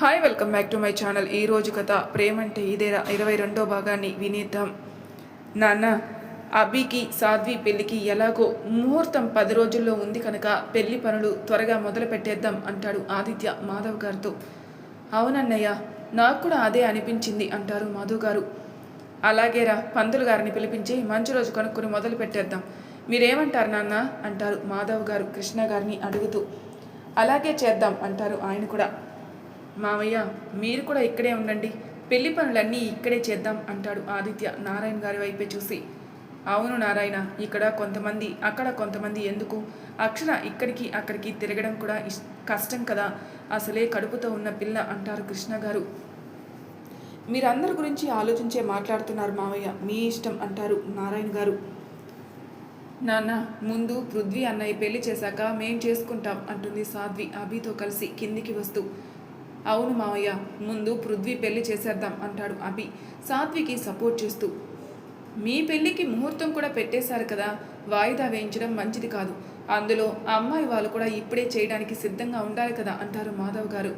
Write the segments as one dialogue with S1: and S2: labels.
S1: Hi welcome back to my channel. ఈ రోజు కథ ప్రేమంటే ఇదేరా ఇరవై రెండో భాగాన్ని వినేద్దాం. నాన్న అభికి సాధ్వి పెళ్ళికి ఎలాగో ముహూర్తం పది రోజుల్లో ఉంది కనుక పెళ్ళి పనులు త్వరగా మొదలు పెట్టేద్దాం అంటాడు ఆదిత్య మాధవ్ గారితో. అవునన్నయ్య నాకు కూడా అదే అనిపించింది అంటారు మాధవ్ గారు. అలాగేరా పంతులు గారిని పిలిపించి మంచి రోజు కనుక్కొని మొదలు పెట్టేద్దాం. మీరేమంటారు నాన్న? అంటారు మాధవ్ గారు కృష్ణ గారిని అడుగుతూ. అలాగే చేద్దాం అంటారు ఆయన కూడా. మామయ్య మీరు కూడా ఇక్కడే ఉండండి. పెళ్ళి పనులన్నీ ఇక్కడే చేద్దాం అంటాడు ఆదిత్య నారాయణ గారి వైపే చూసి. అవును నారాయణ ఇక్కడ కొంతమంది అక్కడ కొంతమంది ఎందుకు? అక్షర ఇక్కడికి అక్కడికి తిరగడం కూడా ఇష్- కష్టం కదా. అసలే కడుపుతో ఉన్న పిల్ల అంటారు కృష్ణ గారు. మీరందరి గురించి ఆలోచించే మాట్లాడుతున్నారు మావయ్య మీ ఇష్టం అంటారు నారాయణ గారు. నాన్న ముందు పృథ్వీ అన్నయ్య పెళ్ళి చేశాక మేం చేసుకుంటాం అంటుంది సాధ్వి అభితో కలిసి కిందికి వస్తూ. అవును మావయ్య ముందు పృథ్వీ పెళ్ళి చేసేద్దాం అంటాడు అభి. సాత్వికి సపోర్ట్ చేస్తూ. మీ పెళ్ళికి ముహూర్తం కూడా పెట్టేశారు కదా వాయిదా వేయించడం మంచిది కాదు. అందులో అమ్మాయి వాళ్ళు కూడా ఇప్పుడే చేయడానికి సిద్ధంగా ఉండాలి కదా అంటారు మాధవ్ గారు.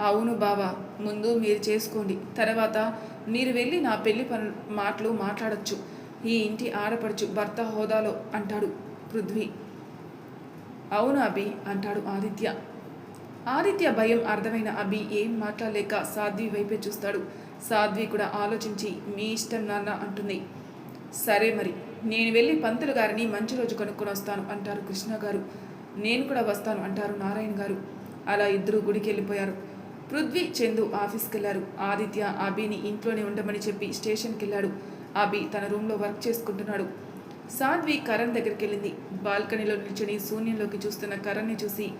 S1: అవును బావా ముందు మీరు చేసుకోండి. తర్వాత మీరు వెళ్ళి నా పెళ్ళి పనులు మాటలు మాట్లాడొచ్చు. ఈ ఇంటి ఆడపడుచు భర్త హోదాలో అంటాడు పృథ్వీ. అవును అభి అంటాడు ఆదిత్య. ఆదిత్య భయం అర్థమైన అభి ఏం మాట్లాడలేక సాధ్వి వైపే చూస్తాడు. సాధ్వి కూడా ఆలోచించి మీ ఇష్టం నాన్న అంటుంది. సరే మరి నేను వెళ్ళి పంతులు గారిని మంచి రోజు కనుక్కొని వస్తాను అంటారు కృష్ణ గారు. నేను కూడా వస్తాను అంటారు నారాయణ గారు. అలా ఇద్దరు గుడికి వెళ్ళిపోయారు. పృథ్వీ చందు ఆఫీస్కి వెళ్ళారు ఆదిత్య అభిని ఇంట్లోనే ఉండమని చెప్పి స్టేషన్కి వెళ్ళాడు అభి తన రూమ్లో వర్క్ చేసుకుంటున్నాడు. సాధ్వి కరణ్ దగ్గరికి వెళ్ళింది బాల్కనీలో నిల్చొని శూన్యంలోకి చూస్తున్న కరణ్ని చూసి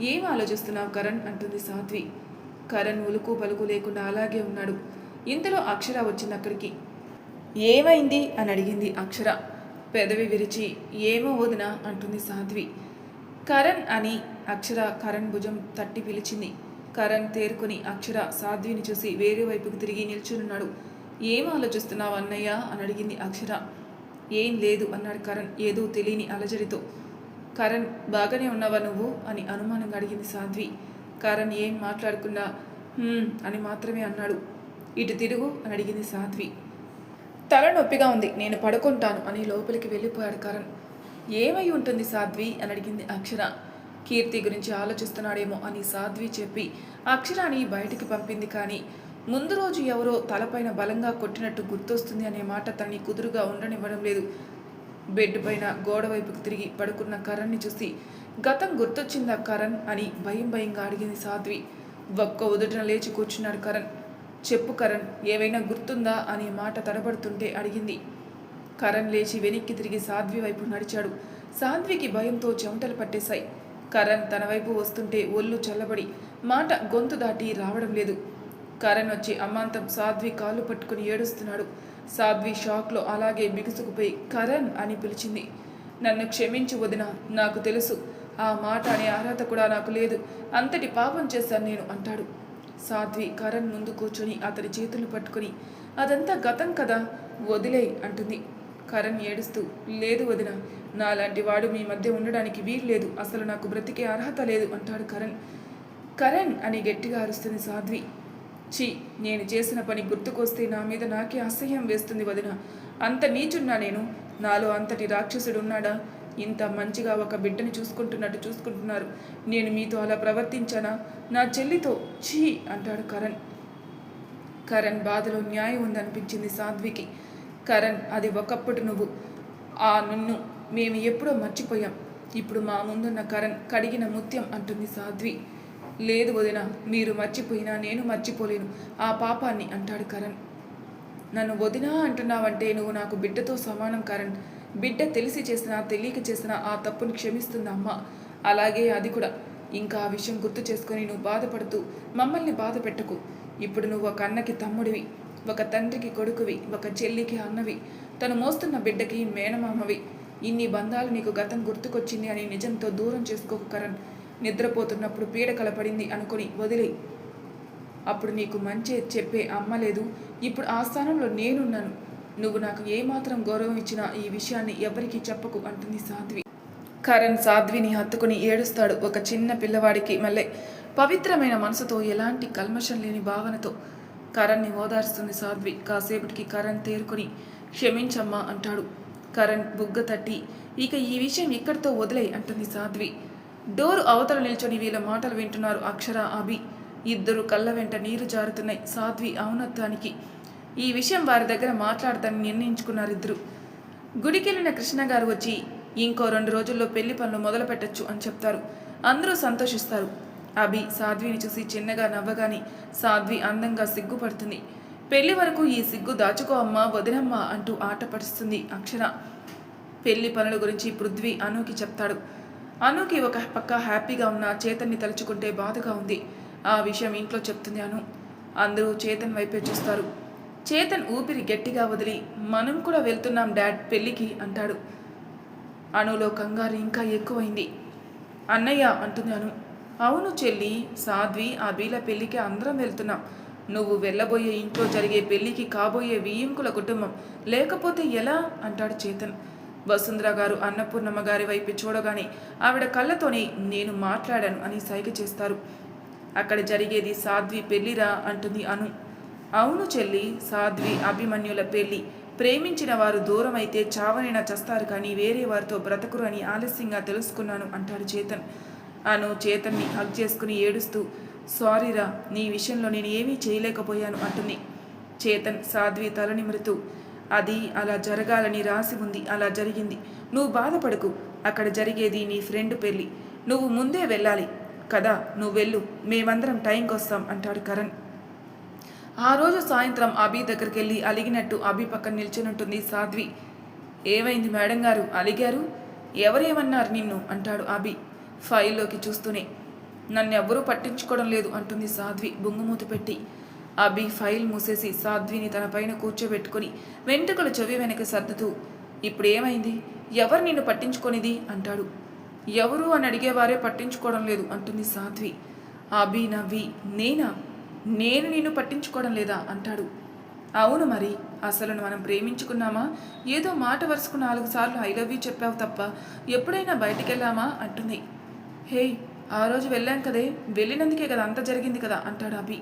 S1: ఏం ఆలోచిస్తున్నావు కరణ్? అంటుంది సాధ్వి. కరణ్ ఉలుకు పలుకు లేకుండా అలాగే ఉన్నాడు. ఇంతలో అక్షర వచ్చింది అక్కడికి. ఏమైంది? అని అడిగింది అక్షర. పెదవి విరిచి ఏమో వదిన అంటుంది సాధ్వి. కరణ్ అని అక్షర కరణ్ భుజం తట్టి పిలిచింది. కరణ్ తేరుకొని అక్షర సాధ్విని చూసి వేరే వైపుకు తిరిగి నిల్చునున్నాడు. ఏం ఆలోచిస్తున్నావు అన్నయ్య? అని అడిగింది అక్షర. ఏం లేదు అన్నాడు కరణ్. ఏదో తెలియని అలజడితో. కరణ్ బాగానే ఉన్నావా నువ్వు? అని అనుమానంగా అడిగింది సాధ్వి. కరణ్ ఏం మాట్లాడకుండా అని మాత్రమే అన్నాడు. ఇటు తిరుగు అని అడిగింది సాధ్వి. తల నొప్పిగా ఉంది నేను పడుకుంటాను అని లోపలికి వెళ్ళిపోయాడు కరణ్. ఏమై ఉంటుంది సాధ్వి? అని అడిగింది అక్షర. కీర్తి గురించి ఆలోచిస్తున్నాడేమో అని సాధ్వి చెప్పి అక్షరాని బయటికి పంపింది కానీ ముందు రోజు ఎవరో తలపైన బలంగా కొట్టినట్టు గుర్తొస్తుంది అనే మాట తనని కుదురుగా ఉండనివ్వడం లేదు. బెడ్ పైన గోడ వైపుకు తిరిగి పడుకున్న కరణ్ని చూసి గతం గుర్తొచ్చిందా కరణ్? అని భయం భయంగా అడిగింది సాధ్వి. ఒక్క ఉదుటన లేచి కూర్చున్నాడు కరణ్. చెప్పు కరణ్ ఏవైనా గుర్తుందా? అనే మాట తడబడుతుంటే అడిగింది. కరణ్ లేచి వెనక్కి తిరిగి సాధ్వి వైపు నడిచాడు. సాధ్వికి భయంతో చెమటలు పట్టేశాయి. కరణ్ తన వైపు వస్తుంటే ఒళ్ళు చల్లబడి మాట గొంతు దాటి రావడం లేదు. కరణ్ వచ్చి అమాంతం సాధ్వి కాళ్ళు పట్టుకుని ఏడుస్తున్నాడు. సాధ్వి షాక్లో అలాగే బిగుసుకుపోయి కరణ్ అని పిలిచింది. నన్ను క్షమించు వదిన నాకు తెలుసు. ఆ మాట అనే అర్హత కూడా నాకు లేదు. అంతటి పాపం చేశాను నేను అంటాడు. సాధ్వి కరణ్ ముందు కూర్చొని అతని చేతులు పట్టుకొని అదంతా గతం కదా వదిలే అంటుంది. కరణ్ ఏడుస్తూ లేదు వదిన నాలాంటి వాడు మీ మధ్య ఉండడానికి వీలు లేదు అసలు నాకు బ్రతికే అర్హత లేదు అంటాడు కరణ్ కరణ్ అని గట్టిగా అరుస్తుంది సాధ్వి. ఛీ నేను చేసిన పని గుర్తుకొస్తే నా మీద నాకే అసహ్యం వేస్తుంది వదిన. అంత నీచున్నా నేను. నాలో అంతటి రాక్షసుడు ఉన్నాడా ఇంత మంచిగా ఒక బిడ్డని చూసుకుంటున్నట్టు చూసుకుంటున్నారు. నేను మీతో అలా ప్రవర్తించానా? నా చెల్లితో ఛీ అంటాడు కరణ్. కరణ్ బాధలో న్యాయం ఉందనిపించింది సాధ్వికి. కరణ్ అది ఒకప్పుడు నువ్వు. ఆ నిన్ను మేము ఎప్పుడో మర్చిపోయాం. ఇప్పుడు మా ముందున్న కరణ్ కడిగిన ముత్యం అంటుంది సాధ్వి. లేదు వదిన మీరు మర్చిపోయినా నేను మర్చిపోలేను. ఆ పాపాన్ని అంటాడు కరణ్. నన్ను వదినా అంటున్నావంటే నువ్వు నాకు బిడ్డతో సమానం కరణ్. బిడ్డ తెలిసి చేసినా తెలియక చేసినా ఆ తప్పును క్షమిస్తుంది అమ్మ. అలాగే అది కూడా. ఇంకా ఆ విషయం గుర్తు చేసుకొని నువ్వు బాధపడుతూ మమ్మల్ని బాధ పెట్టకు. ఇప్పుడు నువ్వు ఒక అన్నకి తమ్ముడివి ఒక తండ్రికి కొడుకువి ఒక చెల్లికి అన్నవి. తను మోస్తున్న బిడ్డకి మేనమామవి. ఇన్ని బంధాలు నీకు గతం గుర్తుకొచ్చింది అని నిజంతో దూరం చేసుకోకు కరణ్. నిద్రపోతున్నప్పుడు పీడ కలపడింది అనుకొని వదిలేయి అప్పుడు నీకు మంచి చెప్పే అమ్మ లేదు. ఇప్పుడు ఆ స్థానంలో నేనున్నాను. నువ్వు నాకు ఏమాత్రం గౌరవం ఇచ్చినా ఈ విషయాన్ని ఎవరికీ చెప్పకు అంటుంది సాధ్వి. కరణ్ సాధ్విని హత్తుకుని ఏడుస్తాడు ఒక చిన్న పిల్లవాడికి మళ్ళీ పవిత్రమైన మనసుతో ఎలాంటి కల్మషం లేని భావనతో. కరణ్ని ఓదారుస్తుంది సాధ్వి. కాసేపటికి కరణ్ తేరుకొని క్షమించమ్మా అంటాడు. కరణ్ బుగ్గ తట్టి ఇక ఈ విషయం ఇక్కడితో వదిలే అంటుంది సాధ్వి. డోరు అవతల నిల్చొని వీళ్ళ మాటలు వింటున్నారు అక్షర అభి. ఇద్దరు కళ్ళ వెంట నీరు జారుతున్నాయి. సాధ్వి ఔనత్వానికి ఈ విషయం వారి దగ్గర మాట్లాడతానని నిర్ణయించుకున్నారు ఇద్దరు. గుడికెళ్ళిన కృష్ణ గారు వచ్చి ఇంకో రెండు రోజుల్లో పెళ్ళి పనులు మొదలు పెట్టచ్చు అని చెప్తారు. అందరూ సంతోషిస్తారు. అభి సాధ్విని చూసి చిన్నగా నవ్వగాని సాధ్వి అందంగా సిగ్గుపడుతుంది. పెళ్ళి వరకు ఈ సిగ్గు దాచుకో అమ్మా వదినమ్మా అంటూ ఆట పడుస్తుంది అక్షర. పెళ్ళి పనుల గురించి పృథ్వీ అనుకి చెప్తాడు. అనుకి ఒక పక్క హ్యాపీగా ఉన్న చేతన్ని తలుచుకుంటే బాధగా ఉంది. ఆ విషయం ఇంట్లో చెప్తుంది అను అందరూ చేతన్ వైపే చూస్తారు. చేతన్ ఊపిరి గట్టిగా వదిలి మనం కూడా వెళ్తున్నాం డాడ్ పెళ్ళికి అంటాడు. అనులో కంగారు ఇంకా ఎక్కువైంది. అన్నయ్య అంటుంది అను అవును చెల్లి సాధ్వి ఆ బీల పెళ్ళికి అందరం వెళ్తున్నాం. నువ్వు వెళ్ళబోయే ఇంట్లో జరిగే పెళ్ళికి కాబోయే వియ్యంకుల కుటుంబం. లేకపోతే ఎలా? అంటాడు చేతన్. వసుంధర గారు అన్నపూర్ణమ్మ గారి వైపు చూడగానే ఆవిడ కళ్ళతోనే నేను మాట్లాడాను అని సైగ చేస్తారు. అక్కడ జరిగేది సాధ్వి పెళ్ళిరా అంటుంది అను. అవును చెల్లి సాధ్వి అభిమన్యుల పెళ్ళి ప్రేమించిన వారు దూరం అయితే చావనైనా చస్తారు కానీ వేరే వారితో బ్రతకరు అని ఆలస్యంగా తెలుసుకున్నాను అంటాడు చేతన్. అను చేతన్ని హక్ చేసుకుని ఏడుస్తూ సారీరా నీ విషయంలో నేను ఏమీ చేయలేకపోయాను అంటుంది. చేతన్ సాధ్వి తల నిమురుతూ అది అలా జరగాలని రాసి ఉంది అలా జరిగింది. నువ్వు బాధపడకు అక్కడ జరిగేది నీ ఫ్రెండ్ పెళ్ళి. నువ్వు ముందే వెళ్ళాలి. కదా నువ్వు వెళ్ళు మేమందరం టైంకి వస్తాం అంటాడు కరణ్. ఆ రోజు సాయంత్రం అభి దగ్గరికి వెళ్ళి అలిగినట్టు అభి పక్కన నిల్చునుంటుంది సాధ్వి. ఏమైంది మేడం గారు అలిగారు? ఎవరేమన్నారు నిన్ను? అంటాడు అభి ఫైల్లోకి చూస్తూనే. నన్ను ఎవ్వరూ పట్టించుకోవడం లేదు అంటుంది సాధ్వి బొంగుమూత పెట్టి. అభి ఫైల్ మూసేసి సాధ్విని తన పైన కూర్చోబెట్టుకుని వెంట్రుకలు చెవి వెనక సర్దుతూ ఇప్పుడు ఏమైంది ఎవరు నిన్ను పట్టించుకొనిది? అంటాడు. ఎవరు? అని అడిగేవారే పట్టించుకోవడం లేదు అంటుంది సాధ్వి. అభి నవ్వి నేనా? నేను నిన్ను పట్టించుకోవడం లేదా? అంటాడు. అవును మరి అసలు మనం ప్రేమించుకున్నామా? ఏదో మాట వరుసకు నాలుగు సార్లు ఐ లవ్ యూ చెప్పావు తప్ప ఎప్పుడైనా బయటికి వెళ్ళామా అంటుంది. హే ఆ రోజు వెళ్ళాం కదే వెళ్ళినందుకే కదా అంత జరిగింది కదా అంటాడు అభి.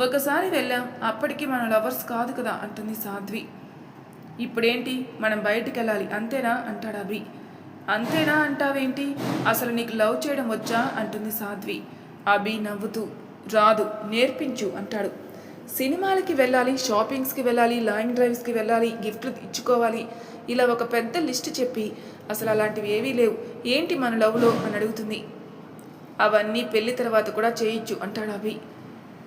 S1: ఒకసారి వెళ్ళాం అప్పటికి మన లవర్స్ కాదు కదా అంటుంది సాధ్వి. ఇప్పుడేంటి? మనం బయటికి వెళ్ళాలి అంతేనా? అంటాడు అభి. అంతేనా అంటావేంటి? అసలు నీకు లవ్ చేయడం వచ్చా? అంటుంది సాధ్వి. అభి నవ్వుతూ రాదు నేర్పించు అంటాడు. సినిమాలకి వెళ్ళాలి షాపింగ్స్కి వెళ్ళాలి లాంగ్ డ్రైవ్స్కి వెళ్ళాలి గిఫ్ట్లు ఇచ్చుకోవాలి. ఇలా ఒక పెద్ద లిస్ట్ చెప్పి అసలు అలాంటివి ఏవీ లేవు. ఏంటి మన లవ్లో? అని అడుగుతుంది. అవన్నీ పెళ్ళి తర్వాత కూడా చేయొచ్చు అంటాడు అభి.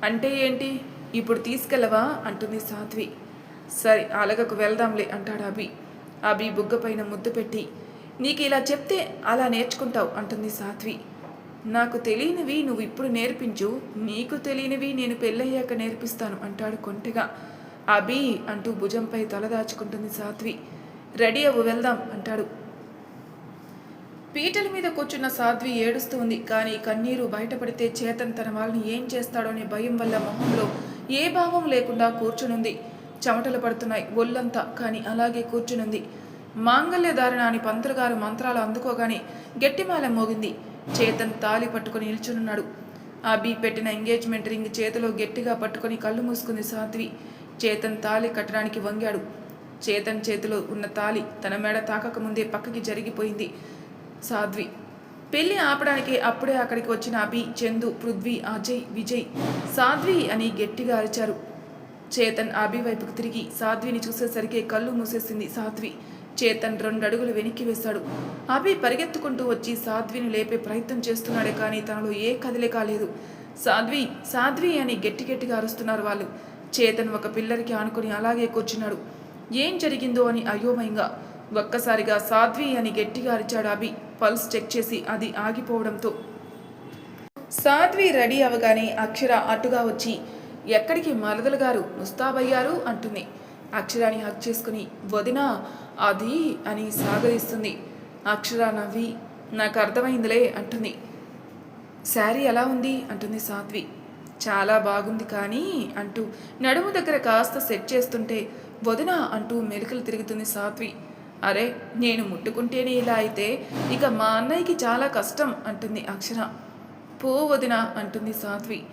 S1: అంటే ఏంటి? ఇప్పుడు తీసుకెళ్ళవా? అంటుంది సాధ్వి. సరే అలగకు వెళ్దాంలే అంటాడు అభి. అభి బుగ్గపైన ముద్దు పెట్టి నీకు ఇలా చెప్తే అలా నేర్చుకుంటావు అంటుంది సాధ్వి. నాకు తెలియనివి నువ్వు ఇప్పుడు నేర్పించు నీకు తెలియనివి నేను పెళ్ళయ్యాక నేర్పిస్తాను అంటాడు కొంటెగా. అభి అంటూ భుజంపై తలదాచుకుంటుంది సాధ్వి. రెడీ అవ్వు వెళ్దాం అంటాడు. పీటల మీద కూర్చున్న సాధ్వి ఏడుస్తూ ఉంది కానీ కన్నీరు బయటపడితే చేతన్ తన వాళ్ళని ఏం చేస్తాడో అనే భయం వల్ల మొహంలో ఏ భావం లేకుండా కూర్చునుంది. చెమటలు పడుతున్నాయి ఒళ్ళంతా కానీ అలాగే కూర్చునుంది. మాంగల్య ధారణ అని పంతులుగారు మంత్రాలు అందుకోగానే గట్టిమాల మోగింది. చేతన్ తాలి పట్టుకొని నిల్చునున్నాడు. అబి పెట్టిన ఎంగేజ్మెంట్ రింగ్ చేతిలో గట్టిగా పట్టుకొని కళ్ళు మూసుకుంది సాధ్వి. చేతన్ తాలి కట్టడానికి వంగాడు. చేతన్ చేతిలో ఉన్న తాలి తన మెడ తాకక ముందే పక్కకి జరిగిపోయింది. సాధ్వి. పెళ్ళి ఆపడానికి అప్పుడే అక్కడికి వచ్చిన అభి చందు పృథ్వీ అజయ్ విజయ్ సాధ్వి అని గట్టిగా అరిచారు. చేతన్ అభి వైపుకు తిరిగి సాధ్విని చూసేసరికి కళ్ళు మూసేసింది సాధ్వి. చేతన్ రెండు అడుగులు వెనక్కి వేశాడు. అభి పరిగెత్తుకుంటూ వచ్చి సాధ్విని లేపే ప్రయత్నం చేస్తున్నాడే కానీ తనలో ఏ కదిలే కాలేదు సాధ్వి సాధ్వి అని గట్టి గట్టిగా అరుస్తున్నారు వాళ్ళు. చేతన్ ఒక పిల్లరికి ఆనుకుని అలాగే కూర్చున్నాడు. ఏం జరిగిందో అని అయోమయంగా ఒక్కసారిగా సాధ్వి అని గట్టిగా అరిచాడు అభి. పల్స్ చెక్ చేసి అది ఆగిపోవడంతో. సాధ్వి రెడీ అవగానే అక్షర అటుగా వచ్చి ఎక్కడికి మరదలు గారు? ముస్తాబయ్యారు? అంటుంది. అక్షరాని హక్ చేసుకుని వదినా అది అని సాగరిస్తుంది అక్షర నవ్వి నాకు అర్థమైందిలే అంటుంది. శారీ ఎలా ఉంది? అంటుంది సాధ్వి. చాలా బాగుంది కానీ అంటూ నడుము దగ్గర కాస్త సెట్ చేస్తుంటే వదిన అంటూ మెలికలు తిరుగుతుంది సాత్వి అరే నేను ముట్టుకుంటేనే ఇలా అయితే ఇక మా అన్నయ్యకి చాలా కష్టం అంటుంది అక్షర. పో వదిన అంటుంది సాధ్వి.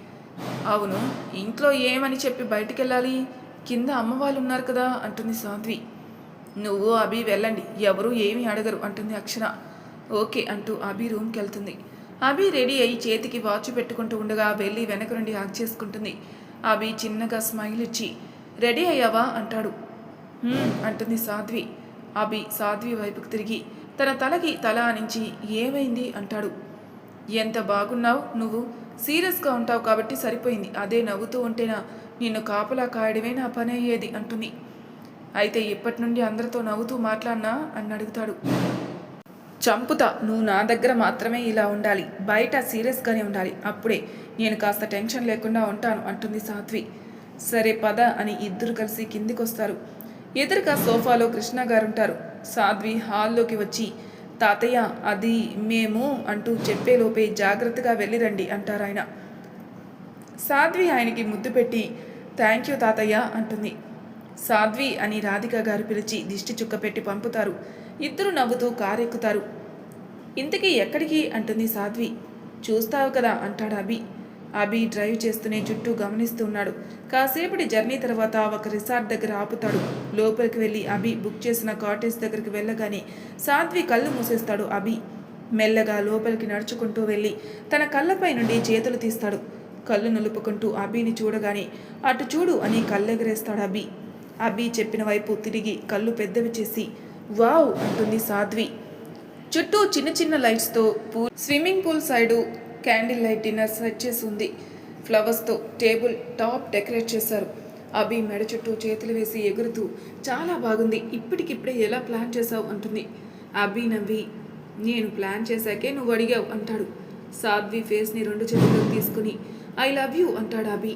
S1: అవును ఇంట్లో ఏమని చెప్పి బయటికెళ్ళాలి? కింద అమ్మవాళ్ళు ఉన్నారు కదా అంటుంది సాధ్వి. నువ్వు అభి వెళ్ళండి ఎవరు ఏమీ అడగరు అంటుంది అక్షర. ఓకే అంటూ అభి రూమ్కి వెళ్తుంది అభి రెడీ అయ్యి చేతికి వాచ్ పెట్టుకుంటూ ఉండగా వెళ్ళి వెనక నుండి హ్యాక్ చేసుకుంటుంది. అభి చిన్నగా స్మైల్ ఇచ్చి రెడీ అయ్యావా? అంటాడు. అంటుంది సాధ్వి. అభి సాధ్వి వైపుకు తిరిగి తన తలకి తల ఆనించి ఏమైంది? అంటాడు. ఎంత బాగున్నావు నువ్వు? సీరియస్గా ఉంటావు కాబట్టి సరిపోయింది. అదే నవ్వుతూ ఉంటేనా? నిన్ను కాపలా కాయడమే నా పని అయ్యేది అంటుంది. అయితే ఇప్పటి నుండి అందరితో నవ్వుతూ మాట్లాడినా? అని అడుగుతాడు. చంపుతా. నువ్వు నా దగ్గర మాత్రమే ఇలా ఉండాలి. బయట సీరియస్గానే ఉండాలి. అప్పుడే నేను కాస్త టెన్షన్ లేకుండా ఉంటాను అంటుంది సాధ్వి. సరే పద అని ఇద్దరు కలిసి కిందికొస్తారు. ఎదురుగా సోఫాలో కృష్ణ గారు ఉంటారు సాధ్వి హాల్లోకి వచ్చి తాతయ్య అది మేము అంటూ చెప్పేలోపే జాగ్రత్తగా వెళ్ళిరండి అంటారు ఆయన. సాధ్వి ఆయనకి ముద్దు పెట్టి థ్యాంక్ యూ తాతయ్య అంటుంది. సాధ్వి అని రాధిక గారు పిలిచి దిష్టి చుక్క పెట్టి పంపుతారు. ఇద్దరు నవ్వుతూ కారెక్కుతారు. ఇంతకీ ఎక్కడికి? అంటుంది సాధ్వి. చూస్తావు కదా అంటాడు అభి. అభి డ్రైవ్ చేస్తూనే చుట్టూ గమనిస్తూ ఉన్నాడు కాసేపటి జర్నీ తర్వాత ఒక రిసార్ట్ దగ్గర ఆపుతాడు. లోపలికి వెళ్ళి అభి బుక్ చేసిన కాటేజ్ దగ్గరికి వెళ్ళగానే సాధ్వి కళ్ళు మూసేస్తాడు అభి. మెల్లగా లోపలికి నడుచుకుంటూ వెళ్ళి తన కళ్ళపై నుండి చేతులు తీస్తాడు. కళ్ళు నిలుపుకుంటూ అభిని చూడగానే అటు చూడు అని కళ్ళెగరేస్తాడు అభి. అభి చెప్పిన వైపు తిరిగి కళ్ళు పెద్దవి చేసి వావ్ అంటుంది సాధ్వి. చుట్టూ చిన్న చిన్న లైట్స్తో pool swimming pool side candle light dinner set చేసి ఉంది ఫ్లవర్స్తో టేబుల్ టాప్ డెకరేట్ చేశారు. అభి మెడ చుట్టూ చేతులు వేసి ఎగురుతూ చాలా బాగుంది. ఇప్పటికిప్పుడే ఎలా ప్లాన్ చేశావు? అంటుంది. అభి నవ్వి నేను ప్లాన్ చేశాకే నువ్వు అడిగావు అంటాడు. సాధ్వి ఫేస్ని రెండు చేతులకు తీసుకుని ఐ లవ్ యూ అంటాడు అభి.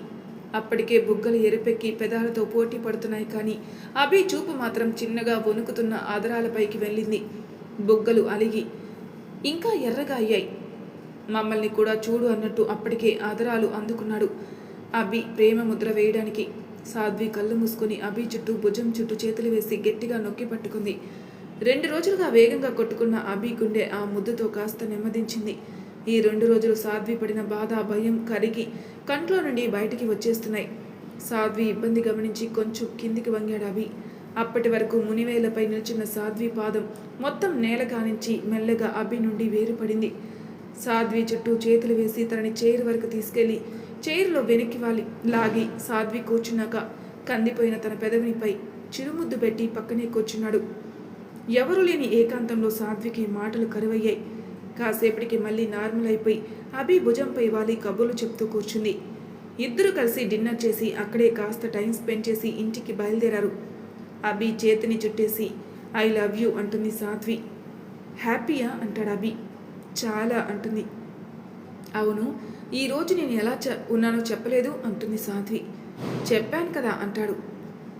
S1: అప్పటికే బుగ్గలు ఎరుపెక్కి పెదాలతో పోటీ పడుతున్నాయి కానీ అభి చూపు మాత్రం చిన్నగా వణుకుతున్న ఆదరాలపైకి వెళ్ళింది. బుగ్గలు అలిగి ఇంకా ఎర్రగా అయ్యాయి. మమ్మల్ని కూడా చూడు అన్నట్టు అప్పటికే ఆదరాలు అందుకున్నాడు. అభి ప్రేమ ముద్ర వేయడానికి సాధ్వి కళ్ళు మూసుకొని అభి చుట్టూ భుజం చుట్టూ చేతులు వేసి గట్టిగా నొక్కి పట్టుకుంది. రెండు రోజులుగా వేగంగా కొట్టుకున్న అభి గుండె ఆ ముద్దుతో కాస్త నెమ్మదించింది. ఈ రెండు రోజులు సాధ్వి పడిన బాధ భయం కరిగి కంట్లో నుండి బయటికి వచ్చేస్తున్నాయి. సాధ్వి ఇబ్బంది గమనించి కొంచెం కిందికి వంగాడు అభి. అప్పటి వరకు మునివేలపై నిల్చున్న సాధ్వి పాదం మొత్తం నేల కానించి మెల్లగా అభి నుండి వేరుపడింది. సాధ్వి చుట్టూ చేతులు వేసి తనని చైర్ వరకు తీసుకెళ్ళి చైర్లో వెనక్కి వాలి లాగి సాధ్వి కూర్చున్నాక కందిపోయిన తన పెదవినిపై చిరుముద్దు పెట్టి పక్కనే కూర్చున్నాడు. ఎవరు లేని ఏకాంతంలో సాధ్వికి మాటలు కరువయ్యాయి. కాసేపటికి మళ్ళీ నార్మల్ అయిపోయి అభి భుజంపై వాలి కబుర్లు చెప్తూ కూర్చుంది. ఇద్దరు కలిసి డిన్నర్ చేసి అక్కడే కాస్త టైం స్పెండ్ చేసి ఇంటికి బయలుదేరారు. అభి చేతిని చుట్టేసి ఐ లవ్ యూ అంటుంది సాధ్వి. హ్యాపీయా? అంటాడు అభి. చాలా అంటుంది. అవును ఈరోజు నేను ఎలా చె ఉన్నానో చెప్పలేదు అంటుంది సాధ్వి. చెప్పాను కదా అంటాడు.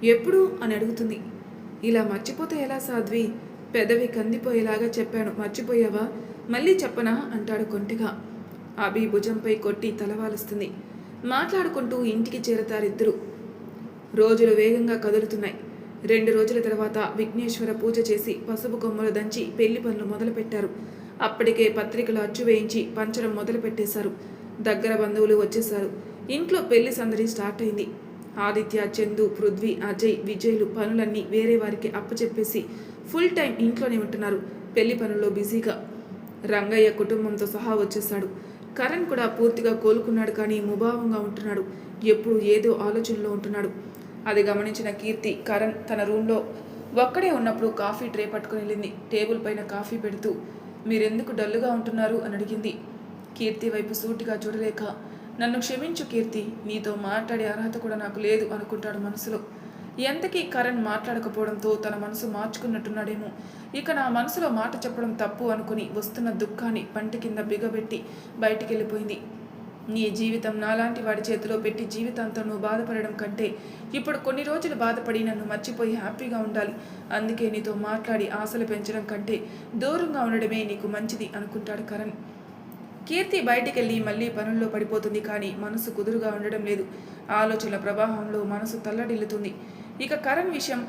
S1: ఎప్పుడు? అని అడుగుతుంది. ఇలా మర్చిపోతే ఎలా సాధ్వి? పెదవి కందిపోయేలాగా చెప్పాను. మర్చిపోయావా? మళ్ళీ చెప్పనా? అంటాడు కొంటిగా. అభి భుజంపై కొట్టి తలవాలుస్తుంది. మాట్లాడుకుంటూ ఇంటికి చేరతారిద్దరు. రోజులు వేగంగా కదులుతున్నాయి. రెండు రోజుల తర్వాత విఘ్నేశ్వర పూజ చేసి పసుపు కొమ్మలు దంచి పెళ్ళి పనులు మొదలుపెట్టారు. అప్పటికే పత్రికలు అచ్చు వేయించి పంచడం మొదలు పెట్టేశారు దగ్గర బంధువులు వచ్చేశారు. ఇంట్లో పెళ్ళి సందడి స్టార్ట్ అయింది. ఆదిత్య చందు పృథ్వీ అజయ్ విజయ్లు పనులన్నీ వేరే వారికి అప్పచెప్పేసి ఫుల్ టైం ఇంట్లోనే ఉంటున్నారు. పెళ్ళి పనుల్లో బిజీగా. రంగయ్య కుటుంబంతో సహా వచ్చేశాడు. కరణ్ కూడా పూర్తిగా కోలుకున్నాడు కానీ ముభావంగా ఉంటున్నాడు. ఎప్పుడు ఏదో ఆలోచనలో ఉంటున్నాడు. అది గమనించిన కీర్తి కరణ్ తన రూమ్లో ఒక్కడే ఉన్నప్పుడు కాఫీ ట్రే పట్టుకుని వెళ్ళింది. టేబుల్ పైన కాఫీ పెడుతూ మీరెందుకు డల్లుగా ఉంటున్నారు అని అడిగింది. కీర్తి వైపు సూటిగా చూడలేక నన్ను క్షమించు కీర్తి నీతో మాట్లాడే అర్హత కూడా నాకు లేదు అనుకుంటాడు మనసులో. ఎంతకీ కరణ్ మాట్లాడకపోవడంతో తన మనసు మార్చుకున్నట్టున్నాడేమో. ఇక నా మనసులో మాట చెప్పడం తప్పు అనుకుని వస్తున్న దుఃఖాన్ని పంట కింద బిగబెట్టి బయటికి వెళ్ళిపోయింది నీ జీవితం నాలాంటి వాడి చేతిలో పెట్టి జీవితాంతం నువ్వు బాధపడడం కంటే ఇప్పుడు కొన్ని రోజులు బాధపడి నన్ను మర్చిపోయి హ్యాపీగా ఉండాలి. అందుకే నీతో మాట్లాడి ఆశలు పెంచడం కంటే దూరంగా ఉండడమే నీకు మంచిది అనుకుంటాడు కరణ్. కీర్తి బయటికెళ్ళి మళ్ళీ పనుల్లో పడిపోతుంది కానీ మనసు కుదురుగా ఉండడం లేదు. ఆలోచనల ప్రవాహంలో మనసు తల్లడిల్లుతుంది. ఇక కరణ్ విషయం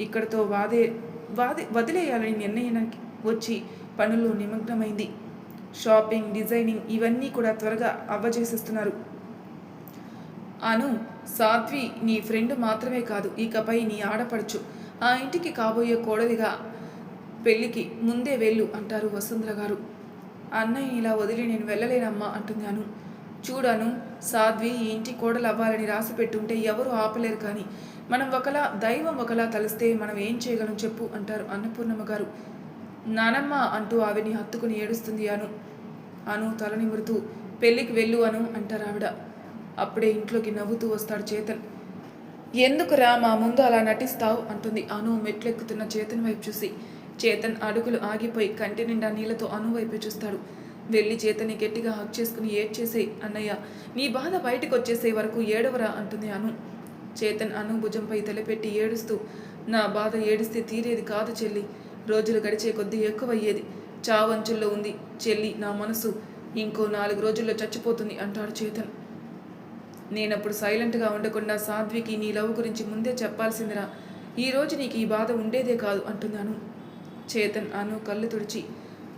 S1: ఇక్కడితో వాదే వాదే వదిలేయాలని నిర్ణయానికి వచ్చి పనుల్లో నిమగ్నమైంది. షాపింగ్ డిజైనింగ్ ఇవన్నీ కూడా త్వరగా అవ్వజేసేస్తున్నారు. అను సాధ్వి నీ ఫ్రెండ్ మాత్రమే కాదు ఇకపై నీ ఆడపడుచు. ఆ ఇంటికి కాబోయే కోడలిగా పెళ్ళికి ముందే వెళ్ళు అంటారు వసుంధర గారు. అన్నయ్య ఇలా వదిలి నేను వెళ్ళలేనమ్మా అంటుంది అను. చూడను సాధ్వి ఈ ఇంటి కోడలు అవ్వాలని రాసి పెట్టుంటే ఎవరు ఆపలేరు కానీ మనం ఒకలా దైవం ఒకలా తలిస్తే మనం ఏం చేయగలం చెప్పు అంటారు అన్నపూర్ణమ్మ గారు. నానమ్మ అంటూ ఆవిని హత్తుకుని ఏడుస్తుంది అను. అను తల నిమురుతూ పెళ్ళికి వెళ్ళు అను అంటారు ఆవిడ. అప్పుడే ఇంట్లోకి నవ్వుతూ వస్తాడు చేతన్. ఎందుకురా మా ముందు అలా నటిస్తావు? అంటుంది అను మెట్లెక్కుతున్న చేతన్ వైపు చూసి. చేతన్ అడుగులు ఆగిపోయి కంటి నిండా నీళ్ళతో అను వైపు చూస్తాడు. వెళ్ళి చేతని గట్టిగా హక్ చేసుకుని ఏడ్చేసే అన్నయ్య. నీ బాధ బయటకు వచ్చేసే వరకు ఏడవరా? అంటుంది అను. చేతన్ అను భుజంపై తలపెట్టి ఏడుస్తూ నా బాధ ఏడిస్తే తీరేది కాదు చెల్లి. రోజులు గడిచే కొద్దీ ఎక్కువయ్యేది. చావంచుల్లో ఉంది. చెల్లి నా మనసు ఇంకో నాలుగు రోజుల్లో చచ్చిపోతుంది అంటాడు చేతన్. నేనప్పుడు సైలెంట్గా ఉండకుండా సాధ్వికి నీ లవ్ గురించి ముందే చెప్పాల్సిందిరా. ఈ రోజు నీకు ఈ బాధ ఉండేదే కాదు అంటున్నాను. చేతన్ అను కళ్ళు తుడిచి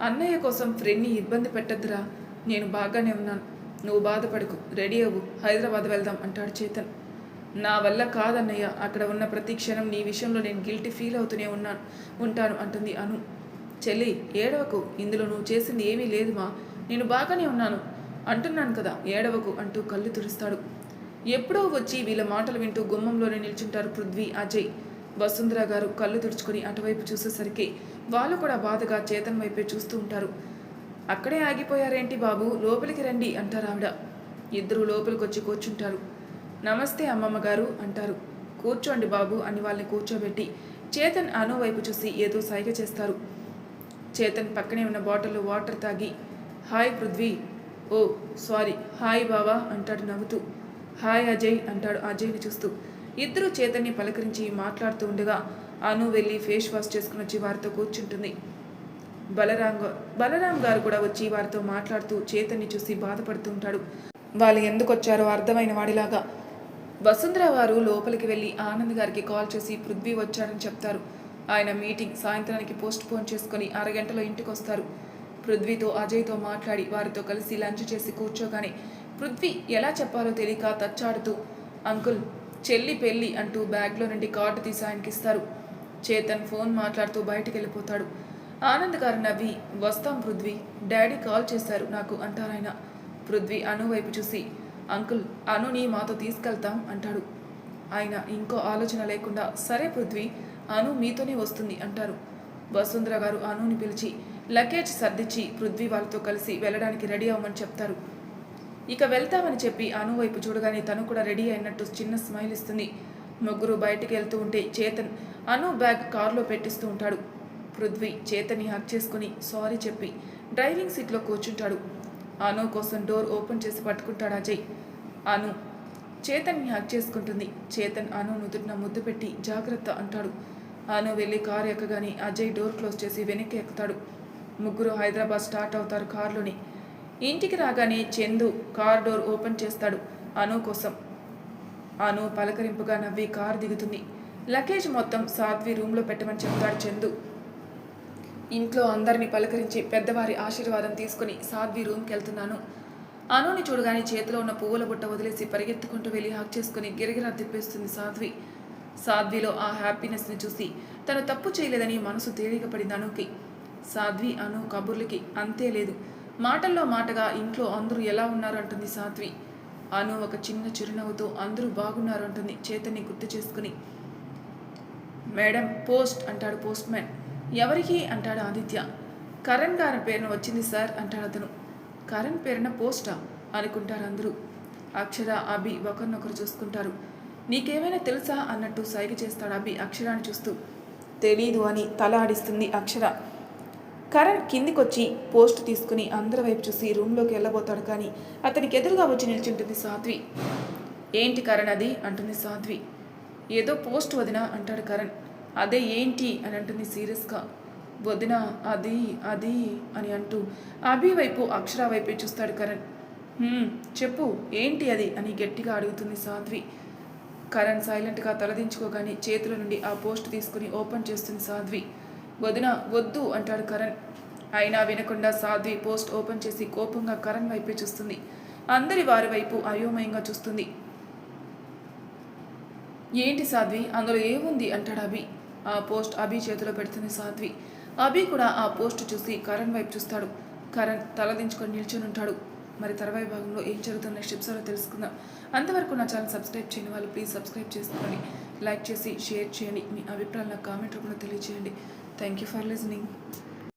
S1: అన్నయ్య కోసం ఫ్రెండ్ని ఇబ్బంది పెట్టద్దురా. నేను బాగానే ఉన్నాను. నువ్వు బాధపడకు. రెడీ అవ్వు. హైదరాబాద్ వెళ్దాం అంటాడు చేతన్. నా వల్ల కాదన్నయ్య అక్కడ ఉన్న ప్రతి క్షణం నీ విషయంలో నేను గిల్టీ ఫీల్ అవుతూనే ఉన్నాను ఉంటాను అంటుంది అను. చెల్లి ఏడవకు ఇందులో నువ్వు చేసింది ఏమీ లేదు మా నేను బాగానే ఉన్నాను అంటున్నాను కదా ఏడవకు అంటూ కళ్ళు తుడుస్తాడు. ఎప్పుడో వచ్చి వీళ్ళ మాటలు వింటూ గుమ్మంలోనే నిల్చుంటారు పృథ్వీ అజయ్. వసుంధర గారు కళ్ళు తుడుచుకొని అటువైపు చూసేసరికి వాళ్ళు కూడా బాధగా చేతన్ వైపే చూస్తూ ఉంటారు. అక్కడే ఆగిపోయారేంటి బాబు లోపలికి రండి అంటారు ఆవిడ ఇద్దరు లోపలికి వచ్చి కూర్చుంటారు. నమస్తే అమ్మమ్మ గారు అంటారు. కూర్చోండి బాబు అని వాళ్ళని కూర్చోబెట్టి చేతన్ అను వైపు చూసి ఏదో సైగ చేస్తారు. చేతన్ పక్కనే ఉన్న బాటిల్లో వాటర్ తాగి హాయ్ పృథ్వీ. ఓ సారీ హాయ్ బావా అంటాడు నవ్వుతూ. హాయ్ అజయ్ అంటాడు అజయ్ని చూస్తూ. ఇద్దరు చేతన్ని పలకరించి మాట్లాడుతూ ఉండగా అను వెళ్ళి ఫేస్ వాష్ చేసుకుని వచ్చి వారితో కూర్చుంటుంది. బలరాం గా- బలరాం గారు కూడా వచ్చి వారితో మాట్లాడుతూ చేతన్ని చూసి బాధపడుతూ ఉంటాడు. వాళ్ళు ఎందుకు వచ్చారో అర్థమైన వాడిలాగా వసుంధర వారు లోపలికి వెళ్ళి ఆనంద్ గారికి కాల్ చేసి పృథ్వీ వచ్చాడని చెప్తారు. ఆయన మీటింగ్ సాయంత్రానికి పోస్ట్ పోన్ చేసుకుని అరగంటలో ఇంటికి వస్తారు పృథ్వీతో అజయ్తో మాట్లాడి వారితో కలిసి లంచ్ చేసి కూర్చోగానే పృథ్వీ ఎలా చెప్పాలో తెలియక తచ్చాడుతూ అంకుల్ చెల్లి పెళ్ళి అంటూ బ్యాగ్లో నుండి కార్డు తీసి ఆయనకి ఇస్తారు. చేతన్ ఫోన్ మాట్లాడుతూ బయటికి వెళ్ళిపోతాడు ఆనంద్ గారు నవ్వి వస్తాం పృథ్వీ డాడీ కాల్ చేశారు నాకు అంటారాయన పృథ్వీ అను వైపు చూసి అంకుల్ అనుని మాతో తీసుకెళ్తాం అంటాడు. ఆయన ఇంకో ఆలోచన లేకుండా సరే పృథ్వీ అను మీతోనే వస్తుంది అంటారు. వసుంధర గారు అనుని పిలిచి లగేజ్ సర్దిచ్చి పృథ్వీ వాళ్ళతో కలిసి వెళ్ళడానికి రెడీ అవ్వమని చెప్తారు. ఇక వెళ్తామని చెప్పి అను వైపు చూడగానే తను కూడా రెడీ అయినట్టు చిన్న స్మైల్ ఇస్తుంది. ముగ్గురు బయటికి వెళ్తూ ఉంటే చేతన్ అను బ్యాగ్ కారులో పెట్టిస్తూ ఉంటాడు. పృథ్వీ చేతని హక్ చేసుకుని సారీ చెప్పి డ్రైవింగ్ సీట్లో కూర్చుంటాడు. అను కోసం డోర్ ఓపెన్ చేసి పట్టుకుంటాడు అజయ్. అను. చేతన్ని హ్యాక్ చేసుకుంటుంది. చేతన్ అను నుదుటిన ముద్దు పెట్టి జాగ్రత్త అంటాడు. అను వెళ్ళి కారు ఎక్కగానే అజయ్ డోర్ క్లోజ్ చేసి వెనక్కి ఎక్కుతాడు. ముగ్గురు హైదరాబాద్ స్టార్ట్ అవుతారు కారులోని. ఇంటికి రాగానే చందు కార్ డోర్ ఓపెన్ చేస్తాడు అను కోసం. అను పలకరింపుగా నవ్వి కారు దిగుతుంది. లగేజ్ మొత్తం సాధ్వి రూమ్లో పెట్టమని చెప్తాడు చందు. ఇంట్లో అందరిని పలకరించి పెద్దవారి ఆశీర్వాదం తీసుకుని సాధ్వి రూమ్కి వెళ్తున్నాను అనుని చూడగానే చేతిలో ఉన్న పువ్వుల బుట్ట వదిలేసి పరిగెత్తుకుంటూ వెళ్ళి హక్ చేసుకుని గిరగిరా తిప్పేస్తుంది సాధ్వి. సాధ్విలో ఆ హ్యాపీనెస్ని చూసి తను తప్పు చేయలేదని మనసు తేలికపడింది అనుకి. సాధ్వి అను కబుర్లకి అంతే లేదు. మాటల్లో మాటగా ఇంట్లో అందరూ ఎలా ఉన్నారు అంటుంది సాధ్వి. అను ఒక చిన్న చిరునవ్వుతో అందరూ బాగున్నారు అంటుంది చేతన్ని గుర్తు చేసుకుని. మేడం పోస్ట్ అంటాడు పోస్ట్ మ్యాన్ ఎవరికి? అంటాడు ఆదిత్య. కరణ్ గారి పేరున వచ్చింది సార్ అంటాడు అతను. కరణ్ పేరున పోస్టా అనుకుంటారు అందరూ. అక్షర అభి ఒకరినొకరు చూసుకుంటారు. నీకేమైనా తెలుసా అన్నట్టు సైగ చేస్తాడు అభి అక్షరాన్ని చూస్తూ. తెలీదు అని తల ఆడిస్తుంది అక్షర. కరణ్ కిందికొచ్చి పోస్ట్ తీసుకుని అందరి వైపు చూసి రూమ్లోకి వెళ్ళబోతాడు కానీ అతనికి ఎదురుగా వచ్చి నిల్చుంటుంది సాధ్వి. ఏంటి కరణ్ అది? అంటుంది సాధ్వి. ఏదో పోస్ట్ వదిన అంటాడు కరణ్. అదే ఏంటి? అని అంటుంది సీరియస్గా. వదిన అది అది అని అంటూ అభి వైపు అక్షర వైపే చూస్తాడు కరణ్. చెప్పు ఏంటి అది? అని గట్టిగా అడుగుతుంది సాధ్వి. కరణ్ సైలెంట్గా తలదించుకోగానే చేతుల నుండి ఆ పోస్ట్ తీసుకుని ఓపెన్ చేస్తుంది సాధ్వి. వదిన వద్దు అంటాడు కరణ్. అయినా వినకుండా సాధ్వి పోస్ట్ ఓపెన్ చేసి కోపంగా కరణ్ వైపే చూస్తుంది. అందరి వారి వైపు అయోమయంగా చూస్తుంది. ఏంటి సాధ్వి అందులో ఏముంది? అంటాడు అభి. ఆ పోస్ట్ అభి చేతిలో పెడుతుంది సాధ్వి. అభి కూడా ఆ పోస్ట్ చూసి కరణ్ వైపు చూస్తాడు. కరణ్ తలదించుకొని నిల్చొని ఉంటాడు. మరి తర్వాయి భాగంలో ఏం జరుగుతుందో నెక్స్ట్ ఎపిసోడ్లో తెలుసుకుందాం. అంతవరకు నా ఛానల్ సబ్స్క్రైబ్ చేయని వాళ్ళు ప్లీజ్ సబ్స్క్రైబ్ చేసుకోండి. లైక్ చేసి షేర్ చేయండి. మీ అభిప్రాయాలు నా కామెంట్ రూపంలో తెలియజేయండి. Thank you for listening.